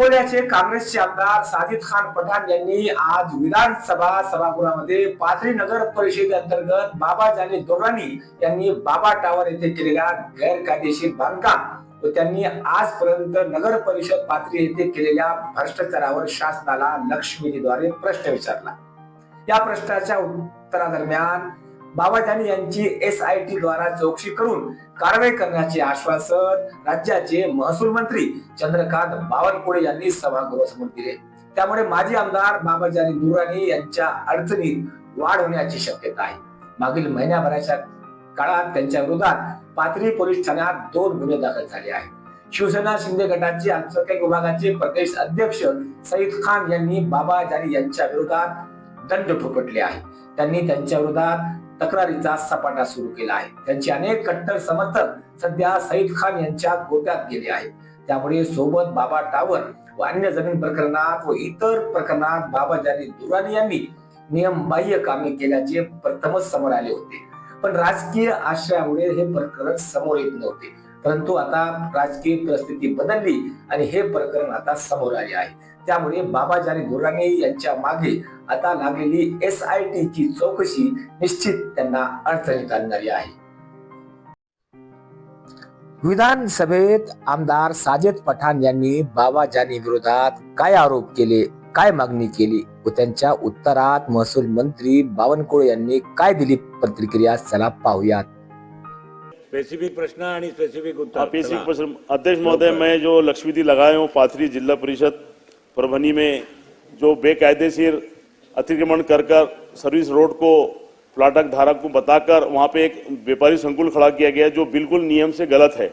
अकोल्याचे काँग्रेसचे आमदार साजिद खान पठाण यांनी आज विधानसभा सभागृहामध्ये पाथरी नगर परिषद अंतर्गत बाबा जाने दोरानी यांनी बाबा टावर येथे केलेल्या गैरकायदेशीर बांधकाम व त्यांनी आजपर्यंत नगर परिषद पाथरी येथे केलेल्या भ्रष्टाचारावर शासनाला लक्ष्मीद्वारे प्रश्न विचारला. या प्रश्नाच्या उत्तरादरम्यान बाबाजानी यांची एस आय टी द्वारा चौकशी करून कारवाई करण्याचे आश्वासन राज्याचे महसूल मंत्री चंद्रकांत बावनकुळे यांनी सभागृहासमोर दिले. त्यामुळे माजी आमदार बाबाजानी दुराणी यांच्या अडचणीत वाढ होण्याची शक्यता आहे. मागील महिन्याभराच्या काळात त्यांच्या विरोधात पाथरी पोलीस ठाण्यात दोन गुन्हे दाखल झाले आहेत. शिवसेना शिंदे गटाचे अल्पसंख्याक विभागाचे प्रदेश अध्यक्ष सईद खान यांनी बाबा जानी यांच्या विरोधात दंड ठोपटले आहे. त्यांनी त्यांच्या विरोधात तक्रारीचा सपाटा सुरू केला आहे. त्यांचे अनेक कट्टर समर्थक सध्या सईद खान यांच्या गोत्यात गेले आहेत. त्यामुळे सोबत बाबा टावर व अन्य जमीन प्रकरणात व इतर प्रकरणात बाबा जानी दुरानी यांनी नियमबाह्य कामे केल्याचे प्रथमच समोर आले होते. पण राजकीय आश्रयामुळे हे प्रकरण समोर येत नव्हते. परंतु आता राजकीय परिस्थिती बदलली आणि हे प्रकरण आता समोर आले आहे. त्यामुळे बाबाजानी दुर्राणी यांच्या मागे आता लागलेली एस आय टी ची चौकशी निश्चित त्यांना अडचणीत आणणारी आहे. विधानसभेत आमदार साजिद पठाण यांनी बाबाजानी विरोधात काय आरोप केले काय मागणी केली व त्यांच्या उत्तरात महसूल मंत्री बावनकुळे यांनी काय दिली प्रतिक्रिया चला पाहूयात. स्पेसिफिक प्रश्न आणि स्पेसिफिक उत्तर अध्यक्ष महोदय मैं जो लक्ष्मीदी लगाए हूँ पाथरी जिला परिषद परभनी में जो बेकायदेशीर अतिक्रमण कर कर सर्विस रोड को, प्लाटक धारक को बताकर वहाँ पे एक व्यापारी संकुल खड़ा किया गया जो बिल्कुल नियम से गलत है।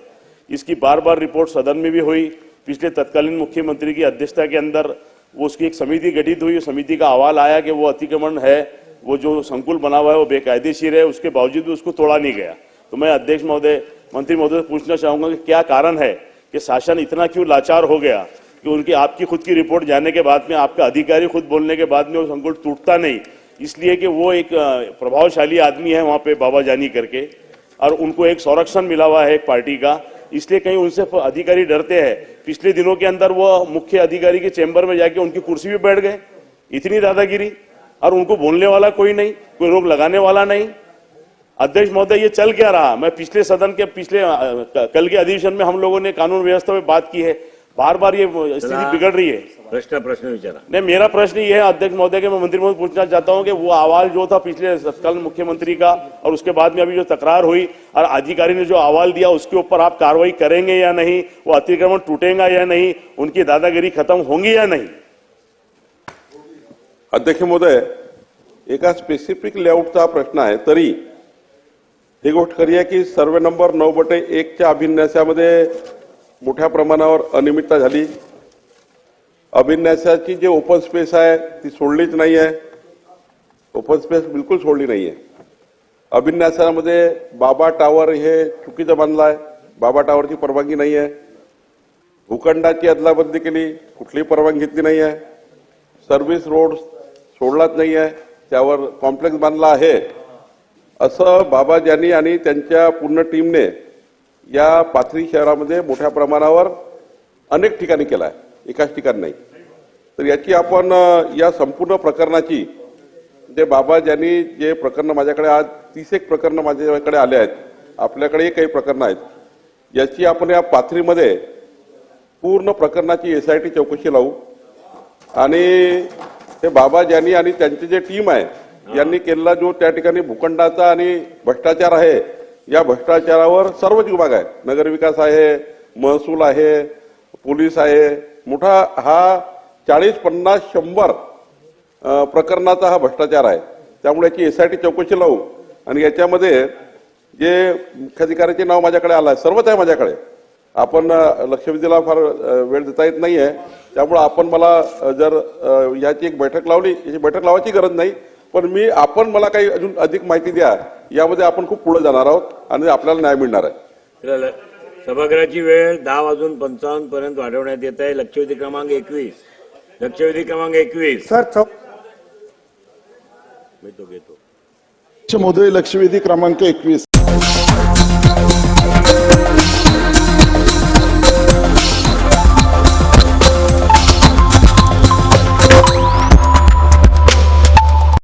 इसकी बार बार रिपोर्ट सदन में भी हुई। पिछले तत्कालीन मुख्यमंत्री की अध्यक्षता के अंदर वो उसकी एक समिति गठित हुई। समिति का अहवाल आया कि वो अतिक्रमण है, वो जो संकुल बना हुआ है वो बेकायदेशीर है, उसके बावजूद भी उसको तोड़ा नहीं गया। तो मैं अध्यक्ष महोदय, मंत्री महोदय से पूछना चाहूँगा कि क्या कारण है कि शासन इतना क्यों लाचार हो गया? कि उनकी, आपकी खुद की रिपोर्ट जाने के बाद में, आपका अधिकारी खुद बोलने के बाद में वो संकुल टूटता नहीं। इसलिए कि वो एक प्रभावशाली आदमी है वहाँ पे बाबा जानी करके, और उनको एक संरक्षण मिला हुआ है एक पार्टी का। इसलिए कहीं उनसे अधिकारी डरते हैं। पिछले दिनों के अंदर वो मुख्य अधिकारी के चेंबर में जाके उनकी कुर्सी पे बैठ गए। इतनी दादागिरी। और उनको बोलने वाला कोई नहीं, कोई रोक लगाने वाला नहीं। अध्यक्ष महोदय, ये चल क्या रहा? मैं पिछले सदन के, पिछले कल के अधिवेशन में हम लोगों ने कानून व्यवस्था में बात की है। बार बार ये स्थिति बिगड़ रही है। प्रश्न प्रश्न विचारा। नहीं मेरा प्रश्न ये है अध्यक्ष महोदय के मैं मंत्री महोदय पूछना चाहता हूँ कि वो अहवाल जो था पिछले तत्कालीन मुख्यमंत्री का और उसके बाद में अभी जो तकरार हुई और अधिकारी ने जो अहवाल दिया उसके ऊपर आप कार्रवाई करेंगे या नहीं वो अतिक्रमण टूटेगा या नहीं उनकी दादागिरी खत्म होंगी या नहीं? अध्यक्ष महोदय एका स्पेसिफिक लेआउटचा प्रश्न आहे तरी ही गोष्ट खरी आहे की सर्वे नंबर नऊ बटे एकच्या अभिन्यासामध्ये मोठ्या प्रमाणावर अनियमितता झाली. अभिन्यासाची जी ओपन स्पेस आहे ती सोडलीच नाही आहे ओपन स्पेस बिलकुल सोडली नाही आहे अभिन्यासामध्ये बाबा टावर हे चुकीचं बांधलं आहे बाबा टावरची परवानगी नाही आहे भूखंडाची अदलाबदली केली कुठलीही परवानगी घेतली नाही आहे सर्व्हिस रोड सोडलाच नाही आहे त्यावर कॉम्प्लेक्स बांधला आहे. असं बाबाजानी आणि त्यांच्या पूर्ण टीमने या पाथरी शहरामध्ये मोठ्या प्रमाणावर अनेक ठिकाणी केला आहे एकाच ठिकाणी नाही. तर याची आपण या संपूर्ण प्रकरणाची जे बाबा ज्यांनी जे प्रकरणं माझ्याकडे आज तीस एक प्रकरणं माझ्याकडे आले आहेत. आपल्याकडेही काही प्रकरणं आहेत. याची आपण या पाथरीमध्ये पूर्ण प्रकरणाची एस आय टी चौकशी लावू. आणि हे ज्यांनी आणि त्यांची जे टीम आहे यांनी केलेला जो त्या ठिकाणी भूखंडाचा आणि भ्रष्टाचार आहे या भ्रष्टाचारावर सर्वच विभाग आहे नगरविकास आहे महसूल आहे पोलीस आहे. मोठा हा चाळीस पन्नास शंभर प्रकरणाचा हा भ्रष्टाचार आहे. त्यामुळे याची एस आय टी चौकशी लावू. आणि याच्यामध्ये जे मुख्याधिकाऱ्याचे नाव माझ्याकडे आलं आहे सर्वच आहे माझ्याकडे. आपण लक्षवेधीला फार वेळ देता येत नाही आहे त्यामुळं आपण मला जर याची एक बैठक लावली याची बैठक लावायची गरज नाही. पण मी आपण मला काही अजून अधिक माहिती द्या. यामध्ये आपण खूप पुढे जाणार आहोत आणि आपल्याला न्याय मिळणार आहे. सभागृहाची वेळ दहा वाजून पंचावन्न पर्यंत वाढवण्यात येत आहे. लक्षवेधी क्रमांक एकवीस. लक्षवेधी क्रमांक एकवीस. सर चौ मी तो घेतो. महोदय लक्षवेधी क्रमांक एकवीस.